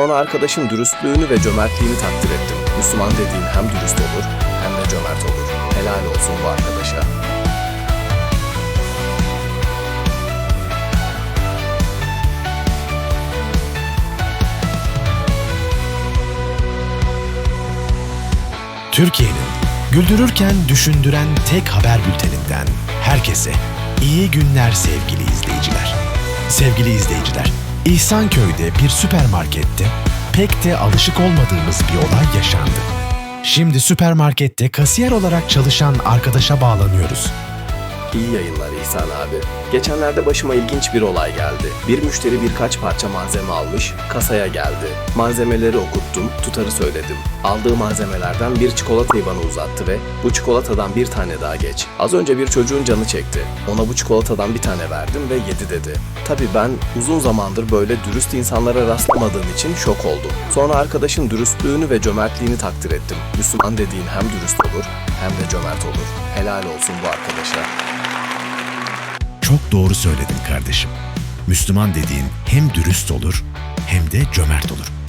Sonra arkadaşın dürüstlüğünü ve cömertliğini takdir ettim. Müslüman dediğin hem dürüst olur hem de cömert olur. Helal olsun bu arkadaşa. Türkiye'nin güldürürken düşündüren tek haber bülteninden herkese iyi günler sevgili izleyiciler. Sevgili izleyiciler, İhsanköy'de bir süpermarkette pek de alışık olmadığımız bir olay yaşandı. Şimdi süpermarkette kasiyer olarak çalışan arkadaşa bağlanıyoruz. İyi yayınlar İhsan abi. Geçenlerde başıma ilginç bir olay geldi. Bir müşteri birkaç parça malzeme almış, kasaya geldi. Malzemeleri okuttum, tutarı söyledim. Aldığı malzemelerden bir çikolatayı bana uzattı ve bu çikolatadan bir tane daha geç. Az önce bir çocuğun canı çekti. Ona bu çikolatadan bir tane verdim ve yedi dedi. Tabii ben uzun zamandır böyle dürüst insanlara rastlamadığım için şok oldum. Sonra arkadaşın dürüstlüğünü ve cömertliğini takdir ettim. Müslüman dediğin hem dürüst olur hem de cömert olur. Helal olsun bu arkadaşa. Çok doğru söyledin kardeşim. Müslüman dediğin hem dürüst olur hem de cömert olur.